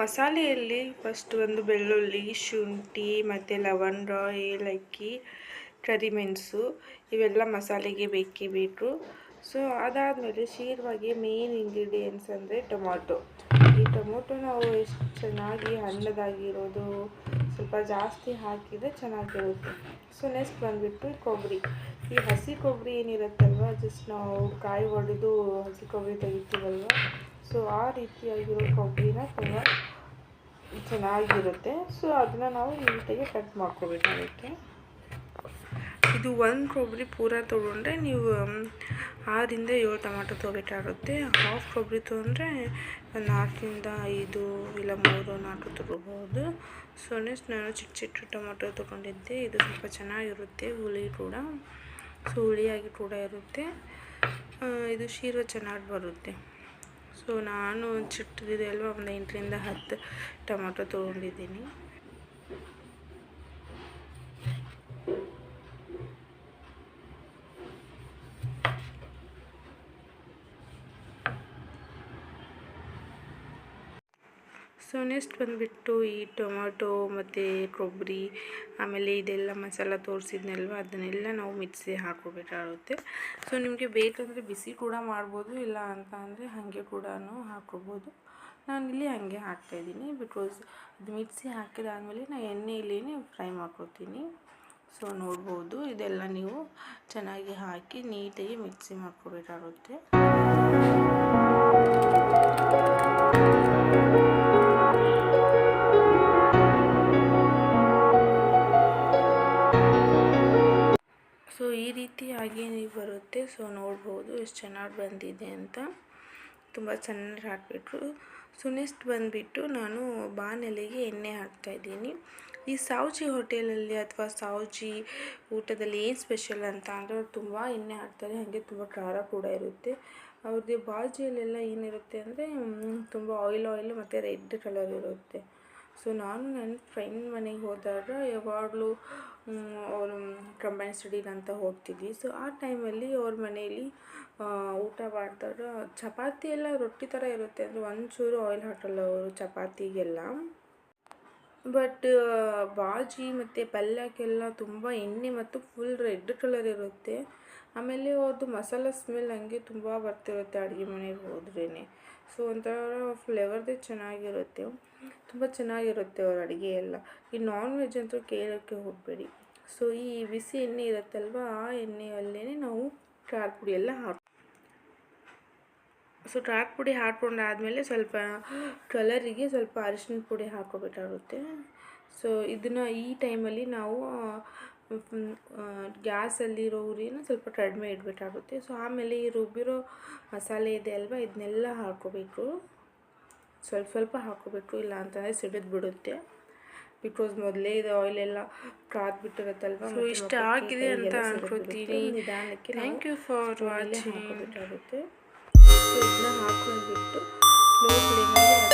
ಮಸಾಲೆಯಲ್ಲಿ ಫಸ್ಟ್ ಒಂದು ಬೆಳ್ಳುಳ್ಳಿ, ಶುಂಠಿ, ಮತ್ತು ಲವಂಗ, ಏಲಕ್ಕಿ, ಕರಿಮೆಣಸು ಇವೆಲ್ಲ ಮಸಾಲೆಗೆ ಬೇಕೇ ಬೇಕು. ಸೊ ಅದಾದಮೇಲೆ ಶೀರ್ವಾಗೆ ಮೇನ್ ಇಂಗ್ರೀಡಿಯೆಂಟ್ಸ್ ಅಂದರೆ ಟೊಮೊಟೊ. ಈ ಟೊಮೊಟೊ ನಾವು ಎಷ್ಟು ಚೆನ್ನಾಗಿ ಹಣ್ಣದಾಗಿರೋದು, ಸ್ವಲ್ಪ ಜಾಸ್ತಿ ಹಾಕಿದರೆ ಚೆನ್ನಾಗಿರುತ್ತೆ. ಸೊ ನೆಕ್ಸ್ಟ್ ಬಂದುಬಿಟ್ಟು ಕೊಬ್ಬರಿ. ಈ ಹಸಿ ಕೊಬ್ಬರಿ ಏನಿರುತ್ತಲ್ವ ಜಸ್ಟ್ ನಾವು ಕಾಯಿ ಒಡೆದು ಹಸಿ ಕೊಬ್ಬರಿ ತೆಗಿತೀವಲ್ವ? ಸೊ ಆ ರೀತಿಯಾಗಿರೋ ಕೊಬ್ಬರಿನ ತುಂಬ ಚೆನ್ನಾಗಿರುತ್ತೆ. ಸೊ ಅದನ್ನು ನಾವು ನೀಟಾಗಿ ಕಟ್ ಮಾಡ್ಕೋಬೇಕಾಗುತ್ತೆ ಇದು ಒಂದು ಕೊಬ್ಬರಿ ಪೂರ ತೊಗೊಂಡ್ರೆ ನೀವು ಆರಿಂದ ಏಳು ಟೊಮಾಟೊ ತೊಗೋಬೇಕಾಗುತ್ತೆ. ಹಾಫ್ ಕೊಬ್ಬರಿ ತೊಗೊಂಡ್ರೆ ನಾಲ್ಕರಿಂದ ಐದು ಇಲ್ಲ ಮೂರು ನಾಲ್ಕು ತೊಗೋಬೋದು. ಸೊ ನೆಕ್ಸ್ಟ್ ನಾನು ಚಿಕ್ಕ ಚಿಕ್ಕ ಟೊಮಾಟೊ ತೊಗೊಂಡಿದ್ದೆ. ಇದು ಸ್ವಲ್ಪ ಚೆನ್ನಾಗಿರುತ್ತೆ, ಹುಳಿ ಕೂಡ. ಸೊ ಹುಳಿಯಾಗಿ ಕೂಡ ಇರುತ್ತೆ. ಇದು ಶೀರ್ವ ಚೆನ್ನಾಗಿ ಬರುತ್ತೆ. ಸೊ ನಾನು ಚಿಕ್ಕದಿದೆ ಅಲ್ವಾ? ಒಂದು ಎಂಟರಿಂದ ಹತ್ತು ಟೊಮೊಟೊ ತೊಗೊಂಡಿದ್ದೀನಿ. ಸೊ ನೆಕ್ಸ್ಟ್ ಬಂದುಬಿಟ್ಟು ಈ ಟೊಮೊಟೊ ಮತ್ತು ಕೊಬ್ಬರಿ, ಆಮೇಲೆ ಇದೆಲ್ಲ ಮಸಾಲ ತೋರಿಸಿದ್ನಲ್ವ, ಅದನ್ನೆಲ್ಲ ನಾವು ಮಿಕ್ಸಿ ಹಾಕೋಬೇಕಾಗುತ್ತೆ ಸೊ ನಿಮಗೆ ಬೇಕಂದರೆ ಬಿಸಿ ಕೂಡ ಮಾಡ್ಬೋದು, ಇಲ್ಲ ಅಂತ ಅಂದರೆ ಹಾಗೆ ಕೂಡ ಹಾಕೋಬೋದು ಇಲ್ಲಿ ಹಾಗೆ ಹಾಕ್ತಾಯಿದ್ದೀನಿ ಬಿಕಾಸ್ ಅದು ಮಿಕ್ಸಿ ಹಾಕಿದಾದ್ಮೇಲೆ ನಾನು ಎಣ್ಣೆಯಲ್ಲೇ ಫ್ರೈ ಮಾಡ್ಕೊತೀನಿ. ಸೊ ನೋಡ್ಬೋದು, ಇದೆಲ್ಲ ನೀವು ಚೆನ್ನಾಗಿ ಹಾಕಿ ನೀಟಾಗಿ ಮಿಕ್ಸಿ ಮಾಡ್ಕೋಬೇಕಾಗುತ್ತೆ. ಈ ರೀತಿಯಾಗಿ ಬರುತ್ತೆ. ಸೊ ನೋಡ್ಬೋದು ಎಷ್ಟು ಚೆನ್ನಾಗಿ ಬಂದಿದೆ ಅಂತ. ತುಂಬ ಚೆನ್ನಾಗಿ ಹಾಕಿಬಿಟ್ರು. ಸೊ ನೆಕ್ಸ್ಟ್ ಬಂದುಬಿಟ್ಟು ನಾನು ಬಾಣಲೆಗೆ ಎಣ್ಣೆ ಹಾಕ್ತಾಯಿದ್ದೀನಿ ಈ ಸಾವ್ಜಿ ಹೋಟೆಲಲ್ಲಿ ಅಥವಾ ಸಾವ್ಜಿ ಊಟದಲ್ಲಿ ಏನು ಸ್ಪೆಷಲ್ ಅಂತ ಅಂದರೆ ತುಂಬ ಎಣ್ಣೆ ಹಾಕ್ತಾರೆ. ಹಾಗೆ ತುಂಬ ಖಾರ ಕೂಡ ಇರುತ್ತೆ. ಅವ್ರದ್ದು ಬಾಜಿಯಲ್ಲೆಲ್ಲ ಏನಿರುತ್ತೆ ಅಂದರೆ ತುಂಬ ಆಯಿಲ್ ಆಯಿಲ್ ಮತ್ತು ರೆಡ್ ಕಲರ್ ಇರುತ್ತೆ. ಸೊ ನಾನು ನನ್ನ ಫ್ರೆಂಡ್ ಮನೆಗೆ ಹೋದಾಗ ಯಾವಾಗಲೂ ಅವರು ಕಂಬೈನ್ ಸ್ಟಡೀಸ್ ಅಂತ ಹೋಗ್ತಿದ್ವಿ. ಸೊ ಆ ಟೈಮಲ್ಲಿ ಅವ್ರ ಮನೆಯಲ್ಲಿ ಊಟ ಮಾಡಿದಾಗ ಚಪಾತಿ ಎಲ್ಲ ರೊಟ್ಟಿ ಥರ ಇರುತ್ತೆ. ಅಂದರೆ ಒಂಚೂರು ಆಯಿಲ್ ಹಾಕಲ್ಲ ಅವರು ಚಪಾತಿಗೆಲ್ಲ. ಬಟ್ ಬಾಜಿ ಮತ್ತು ಪಲ್ಯಕ್ಕೆಲ್ಲ ತುಂಬ ಎಣ್ಣೆ ಮತ್ತು ಫುಲ್ ರೆಡ್ ಕಲರ್ ಇರುತ್ತೆ. ಆಮೇಲೆ ಅದು ಮಸಾಲ ಸ್ಮೆಲ್ ಹಂಗೆ ತುಂಬ ಬರ್ತಿರುತ್ತೆ ಅಡುಗೆ ಮನೆಗೆ ಹೋದ್ರೇ ಸೊ ಒಂಥರ ಫ್ಲೇವರ್ದೇ ಚೆನ್ನಾಗಿರುತ್ತೆ. ತುಂಬ ಚೆನ್ನಾಗಿರುತ್ತೆ ಅವ್ರ ಅಡುಗೆ ಎಲ್ಲ. ಈ ನಾನ್ ವೆಜ್ ಅಂತೂ ಕೇಳೋಕ್ಕೆ ಹೋಗಬೇಡಿ. ಸೊ ಈ ಬಿಸಿ ಎಣ್ಣೆ ಇರುತ್ತಲ್ವ, ಆ ಎಣ್ಣೆಯಲ್ಲೇ ನಾವು ಖಾರ ಪುಡಿ ಎಲ್ಲ ಹಾಕಿ ಸೊ ಟ್ರ್ಯಾಕ್ ಪುಡಿ ಹಾಕ್ಕೊಂಡಾದಮೇಲೆ ಸ್ವಲ್ಪ ಕಲರಿಗೆ ಸ್ವಲ್ಪ ಅರಿಶಿನ ಪುಡಿ ಹಾಕೋಬೇಕಾಗುತ್ತೆ ಸೊ ಇದನ್ನು ಈ ಟೈಮಲ್ಲಿ ನಾವು ಗ್ಯಾಸಲ್ಲಿರೋ ಉರಿನ ಸ್ವಲ್ಪ ಕಡಿಮೆ ಇಡಬೇಕಾಗುತ್ತೆ. ಸೊ ಆಮೇಲೆ ಈ ರುಬ್ಬಿರೋ ಮಸಾಲೆ ಇದೆ ಅಲ್ವಾ ಇದನ್ನೆಲ್ಲ ಹಾಕೋಬೇಕು ಸ್ವಲ್ಪ ಸ್ವಲ್ಪ ಹಾಕೋಬೇಕು ಇಲ್ಲ ಅಂತಂದರೆ ಸಿಡಿದು ಬಿಡುತ್ತೆ. ಬಿಕಾಸ್ ಮೊದಲೇ ಇದು ಆಯಿಲ್ ಎಲ್ಲ ಕಾದ್ ಬಿಟ್ಟಿರುತ್ತಲ್ವ ಸೊ ಇಷ್ಟ ಆಗಿದೆ ಅಂತ ಅನ್ಕೋತೀನಿ ನಿಧಾನಕ್ಕೆ ಥ್ಯಾಂಕ್ ಯು ಫಾರ್ ವಾಚಿಂಗ್ ಹಾಕೋಬೇಕಾಗುತ್ತೆ ಸೊ ಇದನ್ನ ಹಾಕೊಂಡ್ಬಿಟ್ಟು ಸ್ಲೋ ಫ್ಲೇಮಲ್ಲಿ